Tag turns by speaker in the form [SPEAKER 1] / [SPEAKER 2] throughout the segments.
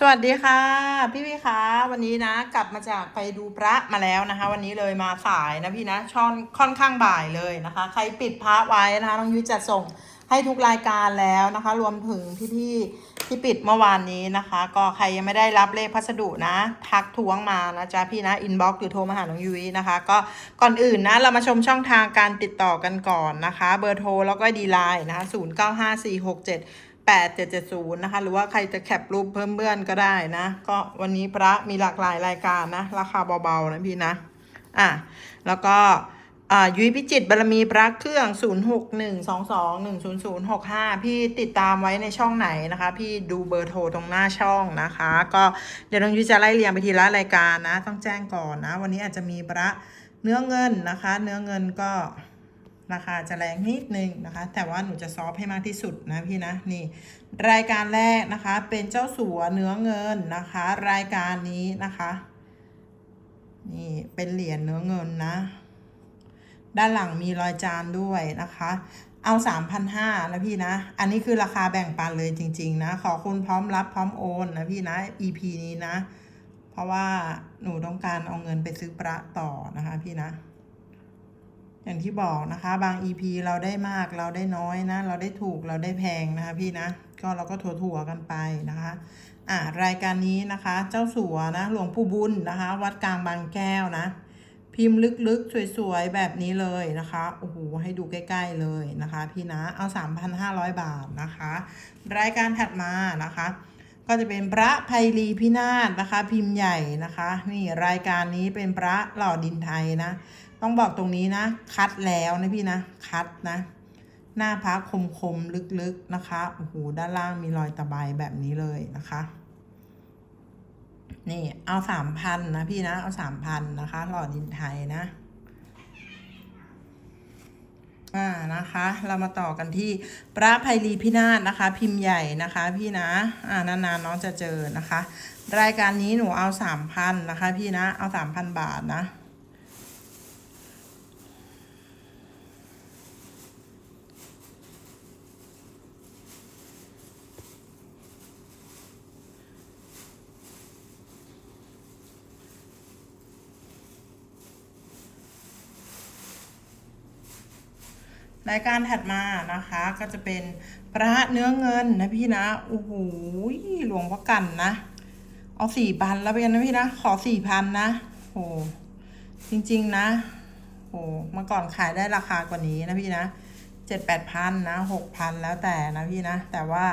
[SPEAKER 1] สวัสดีค่ะ พี่พี่คะวันนี้นะ กลับมาจากไปดูพระมาแล้วนะคะ วันนี้เลยมาสายนะพี่นะช่อนค่อนข้างบ่ายเลยนะคะ ใครปิดพระไว้นะคะน้องยุ้ยจะส่งให้ทุกรายการแล้วนะคะ รวมถึงพี่พี่ๆที่ปิดเมื่อวานนี้นะคะ ก็ใครยังไม่ได้รับเลขพัสดุนะ ทักท้วงมานะจ๊ะพี่นะอินบ็อกซ์หรือโทรมาหาน้องยุ้ยนะคะ ก็ก่อนอื่นนะ เรามาชมช่องทางการติดต่อกันก่อนนะคะ เบอร์โทรแล้วก็ดีไลน์นะคะ0 9 5 4 6 7 8770 นะคะ หรือว่าใครจะแคปรูปเพิ่มเพื่อนก็ได้นะ ก็วันนี้พระมีหลากหลายรายการนะ ราคาเบาๆนะพี่นะ อะ แล้วก็อ่ายุ้ยพิจิตบารมีพระเครื่อง 0612210065 พี่ติดตามไว้ในช่องไหนนะคะ พี่ดูเบอร์โทรตรงหน้าช่องนะคะ ก็เดี๋ยวน้องยุ้ยจะไล่เรียงไปทีละรายการนะ ต้องแจ้งก่อนนะ วันนี้อาจจะมีพระเนื้อเงินนะคะ เนื้อเงินก็ ราคาจะแรงนิดนึงนะคะ แต่ว่าหนูจะซอฟให้มากที่สุดนะพี่นะนี่ รายการแรกนะคะ เป็นเจ้าสัวเนื้อเงินนะคะ รายการนี้นะคะนี่เป็นเหรียญเนื้อเงินนะ ด้านหลังมีรอยจานด้วยนะคะเอาสามพันห้านะพี่นะ อันนี้คือราคาแบ่งปันเลยจริง ๆ นะ ขอคุณพร้อมรับพร้อมโอนนะพี่นะ EP นี้นะ เพราะว่าหนูต้องการเอาเงินไปซื้อประต่อนะคะพี่นะ อย่างที่บอกนะคะ บาง EP เราได้มากเราได้น้อยนะ เราได้ถูกเราได้แพงนะคะพี่นะ ก็เราก็ถั่วๆกันไปนะคะอ่ารายการนี้นะคะ เจ้าสัวนะ หลวงปู่บุญนะคะ วัดกลางบางแก้วนะ พิมพ์ลึกๆ สวยๆ แบบนี้เลยนะคะโอ้โหให้ดูใกล้ๆเลยนะคะ พี่นะเอา 3,500 บาทนะคะ รายการถัดมานะคะก็จะเป็นพระไพลีพินาศนะคะ พิมพ์ใหญ่นะคะ นี่รายการนี้เป็นพระหล่อดินไทยนะ ต้องบอกตรงนี้นะ คัดแล้วนะพี่นะ คัดนะ หน้าพระคมคมๆลึกๆนะคะโอ้โหด้านล่างมีรอยตะไบแบบนี้เลยนะคะ นี่เอาสามพันนะพี่นะ เอาสามพันนะคะ หล่อดินไทยนะอ่านะคะ เรามาต่อกันที่พระไพลีพินาศนะคะ พิมพ์ใหญ่นะคะพี่นะอ่านานๆน้องจะเจอนะคะ รายการนี้หนูเอาสามพันนะคะ พี่นะเอาสามพันบาทนะ รายการถัดมานะคะก็จะเป็นพระเนื้อเงินนะพี่นะโอ้โหหลวงพ่อกันนะ เอาสี่พันแล้วไปกันนะพี่นะ ขอสี่พันนะโหจริง ๆนะโหเมื่อก่อนขายได้ราคากว่านี้นะพี่นะเจ็ดแปดพันนะหกพันแล้วแต่นะพี่นะ แต่ว่า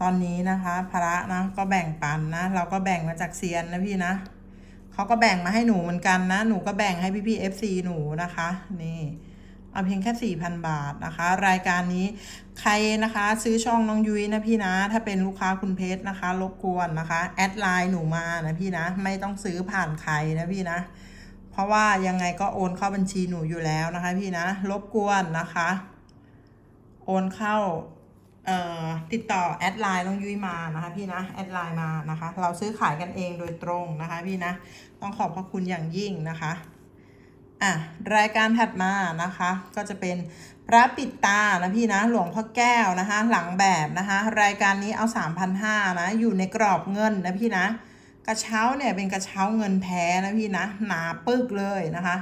[SPEAKER 1] ตอนนี้นะคะพระนะก็แบ่งปันนะ เราก็แบ่งมาจากเซียนนะพี่นะเขาก็แบ่งมาให้หนูเหมือนกันนะ หนูก็แบ่งให้พี่พี่เอฟซีหนูนะคะ นี่ เอาเพียงแค่ 4,000 บาทนะคะ รายการนี้ใครนะคะซื้อช่องน้องยุ้ยนะพี่นะ ถ้าเป็นลูกค้าคุณเพชรนะคะรบกวนนะคะ แอดไลน์หนูมานะพี่นะ ไม่ต้องซื้อผ่านใครนะพี่นะ เพราะว่ายังไงก็โอนเข้าบัญชีหนูอยู่แล้วนะคะพี่นะรบกวนนะคะ โอนเข้าติดต่อแอดไลน์น้องยุ้ยมานะคะพี่นะแอดไลน์มานะคะ เราซื้อขายกันเองโดยตรงนะคะพี่นะ ต้องขอบพระคุณอย่างยิ่งนะคะ อะรายการถัดมานะคะก็จะเป็นพระปิดตานะพี่นะหลวงพ่อแก้วนะคะหลังแบบนะคะรายการนี้เอา 3,500นะอยู่ในกรอบเงินนะพี่นะกระเช้าเนี่ยเป็นกระเช้าเงินแท้นะพี่นะหนาปึกเลยนะคะ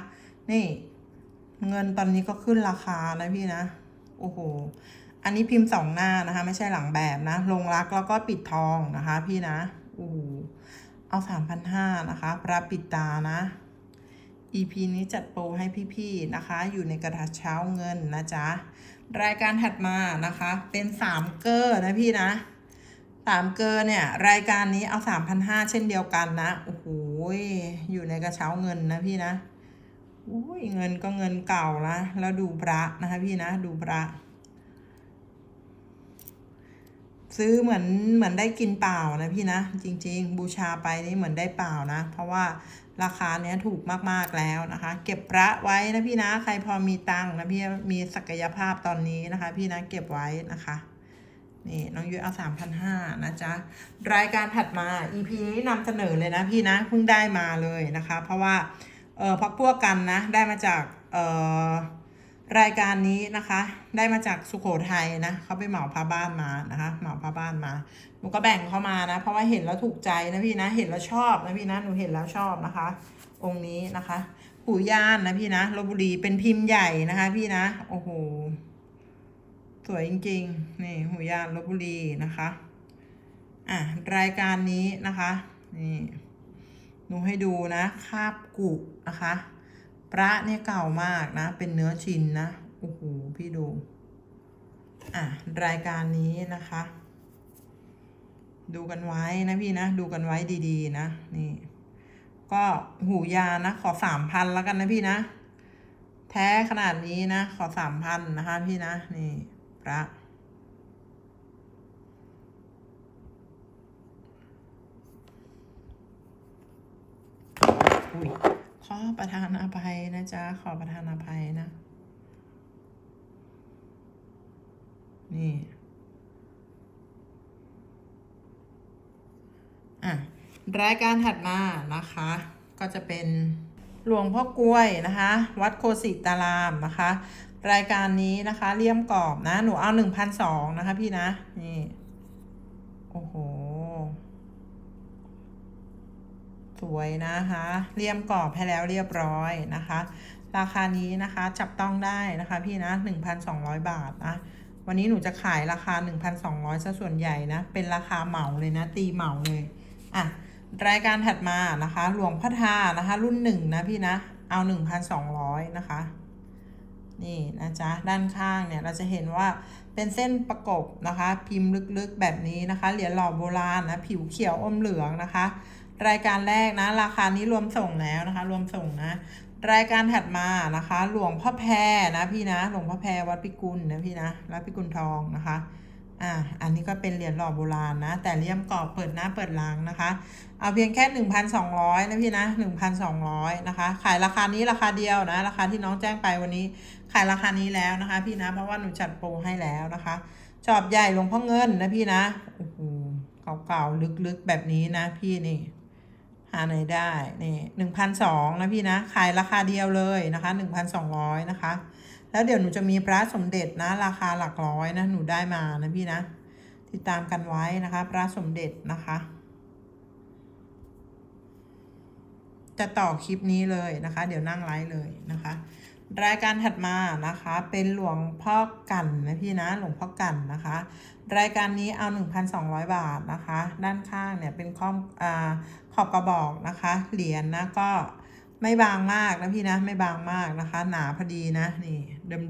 [SPEAKER 1] นี่เงินตอนนี้ก็ขึ้นราคานะพี่นะโอ้โหอันนี้พิมพ์สองหน้านะคะไม่ใช่หลังแบบนะลงรักแล้วก็ปิดทองนะคะ พี่นะโอ้โหเอา3,500นะคะพระปิดตานะ EP นี้จัดโปรให้พี่ๆนะคะ อยู่ในกระดาษเช้าเงินนะจ๊ะ รายการถัดมานะคะ เป็นสามเกอร์นะพี่นะสามเกอร์เนี่ย รายการนี้เอาสามพันห้าเช่นเดียวกันนะ โอ้โหอยู่ในกระเช้าเงินนะพี่นะอุ้ยเงินก็เงินเก่านะแล้วดูพระนะคะพี่นะดูพระซื้อเหมือนเหมือนได้กินเปล่านะพี่นะ จริง ๆ บูชาไปนี่เหมือนได้เปล่านะ เพราะว่า ราคาเนี้ยถูกมากๆแล้วนะคะ เก็บพระไว้นะพี่นะใครพอมีตังค์นะพี่มีศักยภาพตอนนี้นะคะ พี่นะเก็บไว้นะคะนี่น้องยุ้ยเอาสามพันห้านะจ๊ะ รายการถัดมา EP นี้นำเสนอเลยนะพี่นะเพิ่งได้มาเลยนะคะ เพราะว่าเออพักพวกกันนะได้มาจากเออ รายการนี้นะคะ ได้มาจากสุโขทัยนะเขาไปเหมาผ้าบ้านมานะคะ เหมาผ้าบ้านมาหนูก็แบ่งเข้ามานะ เพราะว่าเห็นแล้วถูกใจนะพี่นะ เห็นแล้วชอบนะพี่นะหนูเห็นแล้วชอบนะคะ องค์นี้นะคะหูย่านนะพี่นะลบบุรีเป็นพิมพ์ใหญ่นะคะ พี่นะโอ้โหสวยจริงๆนี่หูย่านลบบุรีนะคะอะรายการนี้นะคะนี่หนูให้ดูนะคาบกุนะคะ พระเนี่ยเก่ามากนะ เป็นเนื้อชินนะ โอ้โห พี่ดู อะ รายการนี้นะคะ ดูกันไว้นะพี่นะ ดูกันไว้ดีๆ นะ นี่ ก็หูยานะ ขอสามพันแล้วกันนะพี่นะ แท้ขนาดนี้นะ ขอสามพันนะคะพี่นะ นี่ พระอุ้ย ขอประทานอภัยนะจ๊ะ ขอประทานอภัยนะ นี่ อะ รายการถัดมานะคะ ก็จะเป็นหลวงพ่อกล้วยนะคะ วัดโคสิตารามนะคะ รายการนี้นะคะเลี่ยมกรอบนะ หนูเอาหนึ่งพันสองนะคะพี่นะ นี่ โอ้โห สวยนะคะเลี่ยมกรอบให้แล้วเรียบร้อยนะคะ ราคานี้นะคะจับต้องได้นะคะพี่นะ 1,200 บาทนะวันนี้หนูจะขายราคา 1,200ซะส่วนใหญ่นะ เป็นราคาเหมาเลยนะ ตีเหมาเลยอะรายการถัดมานะคะ หลวงพ่อทานะคะ รุ่นหนึ่งนะพี่นะ เอา 1,200 นะคะ นี่นะจ๊ะ ด้านข้างเนี่ยเราจะเห็นว่าเป็นเส้นประกบนะคะ พิมพ์ลึกๆแบบนี้นะคะ เหรียญหล่อโบราณนะ ผิวเขียวอมเหลืองนะคะ รายการแรกนะ ราคานี้รวมส่งแล้วนะคะ รวมส่งนะ รายการถัดมานะคะ หลวงพ่อแพรนะพี่นะ หลวงพ่อแพรวัดพิกุลนะพี่นะวัดพิกุลทองนะคะอ่าอันนี้ก็เป็นเหรียญหล่อโบราณนะ แต่เลี่ยมกรอบเปิดหน้าเปิดหลังนะคะ เอาเพียงแค่ 1,200 นะพี่นะ 1,200 นะคะ ขายราคานี้ราคาเดียวนะ ราคาที่น้องแจ้งไปวันนี้ ขายราคานี้แล้วนะคะ พี่นะ เพราะว่าหนูจัดโปรให้แล้วนะคะ จอบใหญ่หลวงพ่อเงินนะพี่นะ โอ้โห เก่าๆ ลึกๆ แบบนี้นะพี่นี่ หาไหนได้นี่หนึ่งพันสองนะพี่นะ ขายราคาเดียวเลยนะคะหนึ่งพันสองร้อยนะคะ แล้วเดี๋ยวหนูจะมีพระสมเด็จนะ ราคาหลักร้อยนะ หนูได้มานะพี่นะ ติดตามกันไว้นะคะ พระสมเด็จนะคะ จะต่อคลิปนี้เลยนะคะ เดี๋ยวนั่งไลฟ์เลยนะคะ รายการถัดมานะคะ เป็นหลวงพ่อกันนะพี่นะหลวงพ่อกันนะคะ รายการนี้เอา 1,200 บาทนะคะ ด้านข้างเนี่ยเป็นข้อมอขอบกระบอกนะคะ เหรียญนะก็ไม่บางมากนะพี่นะไม่บางมากนะคะ หนาพอดีนะนี่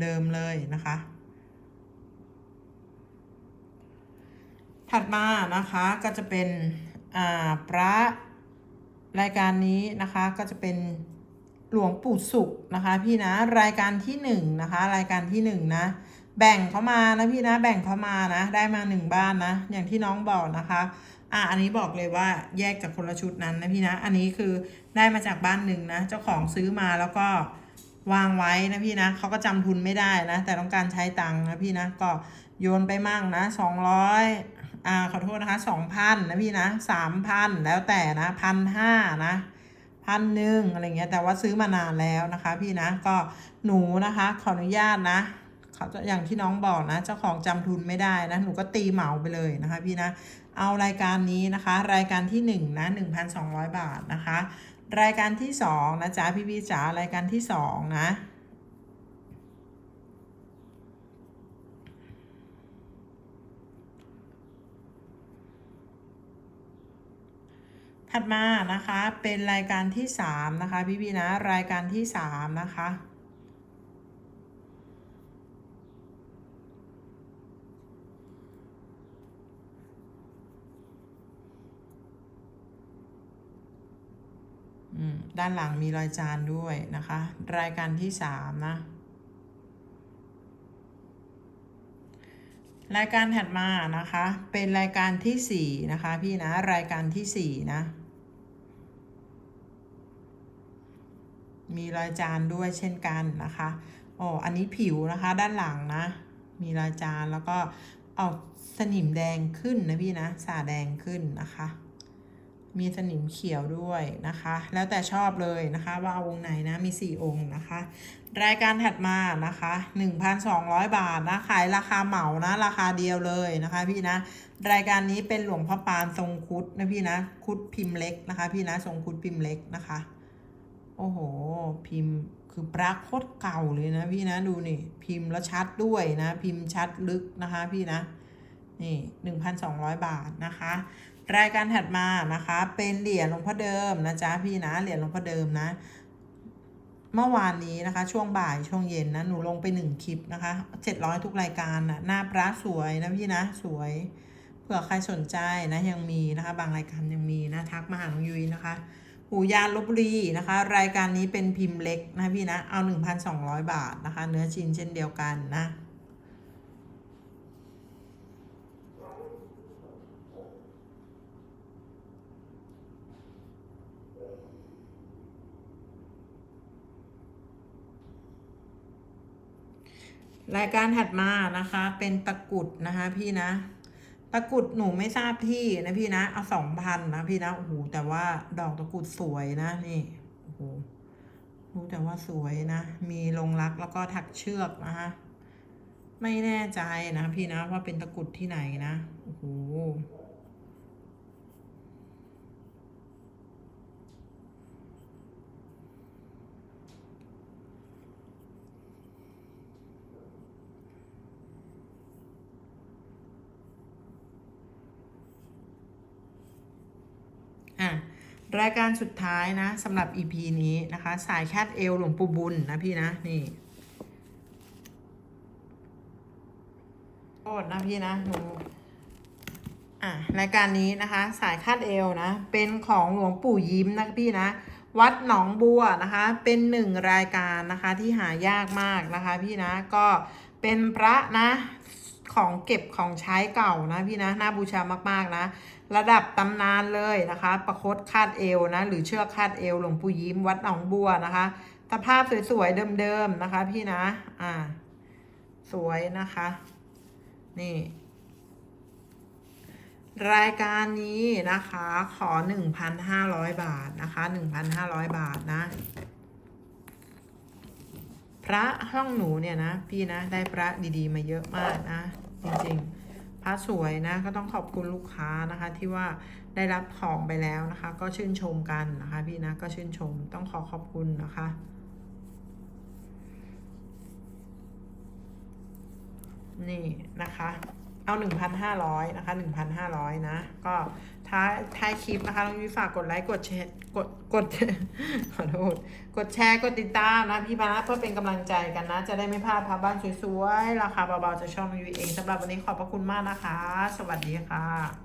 [SPEAKER 1] เดิมๆเลยนะคะ ถัดมานะคะก็จะเป็นอ่าพระรายการนี้นะคะก็จะเป็น หลวงปู่สุขนะคะพี่นะรายการที่หนึ่งนะคะรายการที่หนึ่งนะแบ่งเขามานะพี่นะแบ่งเขามานะ ได้มาหนึ่งบ้านนะ อย่างที่น้องบอกนะคะอะอันนี้บอกเลยว่าแยกจากคนละชุดนั้นนะพี่นะ อันนี้คือได้มาจากบ้านหนึ่งนะ เจ้าของซื้อมาแล้วก็วางไว้นะพี่นะเขาก็จำทุนไม่ได้นะ แต่ต้องการใช้ตังค์นะพี่นะก็โยนไปมั่งนะสองร้อยอ่าขอโทษนะคะสองพันนะพี่นะสามพันแล้วแต่นะพันห้านะ พันหนึ่งอะไรเงี้ยแต่ว่าซื้อมานานแล้วนะคะ พี่นะก็หนูนะคะขออนุญาตนะเขาจะอย่างที่น้องบอกนะ เจ้าของจำทุนไม่ได้นะ หนูก็ตีเหมาไปเลยนะคะ พี่นะ เอารายการนี้นะคะ รายการที่หนึ่งนะหนึ่งพันสองร้อยบาทนะคะ รายการที่สองนะจ๊ะพี่พี่จ๋ารายการที่สองนะ ถัดมานะคะเป็นรายการที่สามนะคะพี่พี่นะรายการที่สามนะคะด้านหลังมีรอยจานด้วยนะคะ รายการที่สามนะ รายการถัดมานะคะ เป็นรายการที่สี่นะคะ พี่นะรายการที่สี่นะ มีรอยจานด้วยเช่นกันนะคะอ้อันนี้ผิวนะคะด้านหลังนะ มีรอยจานแล้วก็ออกสนิมแดงขึ้นนะพี่นะสาแดงขึ้นนะคะ มีสนิมเขียวด้วยนะคะ แล้วแต่ชอบเลยนะคะว่าเอาวงไหนนะมี 4 องค์นะคะ รายการถัดมานะคะ 1,200 บาทนะขายราคาเหมานะราคาเดียวเลยนะคะพี่นะรายการนี้เป็นหลวงพ่อปานทรงคุดนะพี่นะคุดพิมพ์เล็กนะคะ พี่นะทรงคุดพิมพ์เล็กนะคะ โอ้โห พิมพ์คือปรากโคตรเก่าเลยนะพี่นะดูนี่ พิมพ์แล้วชัดด้วยนะ พิมพ์ชัดลึกนะคะพี่นะ นี่หนึ่งพันสองร้อยบาทนะคะ รายการถัดมานะคะ เป็นเหรียญหลวงพ่อเดิมนะจ๊ะพี่นะเหรียญหลวงพ่อเดิมนะเมื่อวานนี้นะคะ ช่วงบ่ายช่วงเย็นนะหนูลงไปหนึ่งคลิปนะคะเจ็ดร้อยทุกรายการนะหน้าพระสวยนะพี่นะสวย เผื่อใครสนใจนะยังมีนะคะ บางรายการยังมีนะทักมาหาน้องยุ้ยนะคะ หูยานลบบุรีนะคะ รายการนี้เป็นพิมพ์เล็กนะพี่นะ เอา 1,200 บาทนะคะ เนื้อชิ้นเช่นเดียวกันนะรายการถัดมานะคะเป็นตะกุดนะคะพี่นะ ตะกรุดหนูไม่ทราบที่นะพี่นะเอาสองพันนะพี่นะโอ้โหแต่ว่าดอกตะกรุดสวยนะนี่โอ้โหรู้แต่ว่าสวยนะ มีลงรักแล้วก็ถักเชือกนะคะไม่แน่ใจนะพี่นะว่าเป็นตะกรุดที่ไหนนะโอ้โหอะ รายการสุดท้ายนะสำหรับ EP นี้นะคะ สายแคดเอลหลวงปู่บุญนะพี่นะนี่โทษนะพี่นะหนูอะรายการนี้นะคะ สายคาดเอวนะ เป็นของหลวงปู่ยิ้มนะพี่นะ วัดหนองบัวนะคะ เป็นหนึ่งรายการนะคะที่หายากมากนะคะ พี่นะก็เป็นพระนะ ของเก็บของใช้เก่านะพี่นะน่าบูชามากๆนะ ระดับตำนานเลยนะคะ ประคตคาดเอวนะ หรือเชือกคาดเอวหลวงปู่ยิ้มวัดหนองบัวนะคะสภาพสวยๆเดิมๆนะคะ พี่นะ อ่า สวยนะคะ นี่ รายการนี้นะคะ ขอ1,500บาทนะคะ1,500บาทนะ พระห้องหนูเนี่ยนะ พี่นะ ได้พระดีๆ มาเยอะมากนะ จริงๆพระสวยนะก็ต้องขอบคุณลูกค้านะคะ ที่ว่าได้รับของไปแล้วนะคะ ก็ชื่นชมกันนะคะ พี่นะก็ชื่นชมต้องขอขอบคุณนะคะนี่นะคะ เอาหนึ่งพันห้าร้อยนะคะหนึ่งพันห้าร้อยนะ ก็ท้ายท้ายคลิปนะคะน้องยุ้ยฝากกดไลค์ กดแชร์ กด กด ขอโทษ กดแชร์ กดติดตามนะพี่พานะเพื่อเป็นกำลังใจกันนะ จะได้ไม่พลาดพาบ้านสวยๆ ราคาเบาๆจะช่องยุ้ยเองสำหรับวันนี้ขอบพระคุณมากนะคะ สวัสดีค่ะ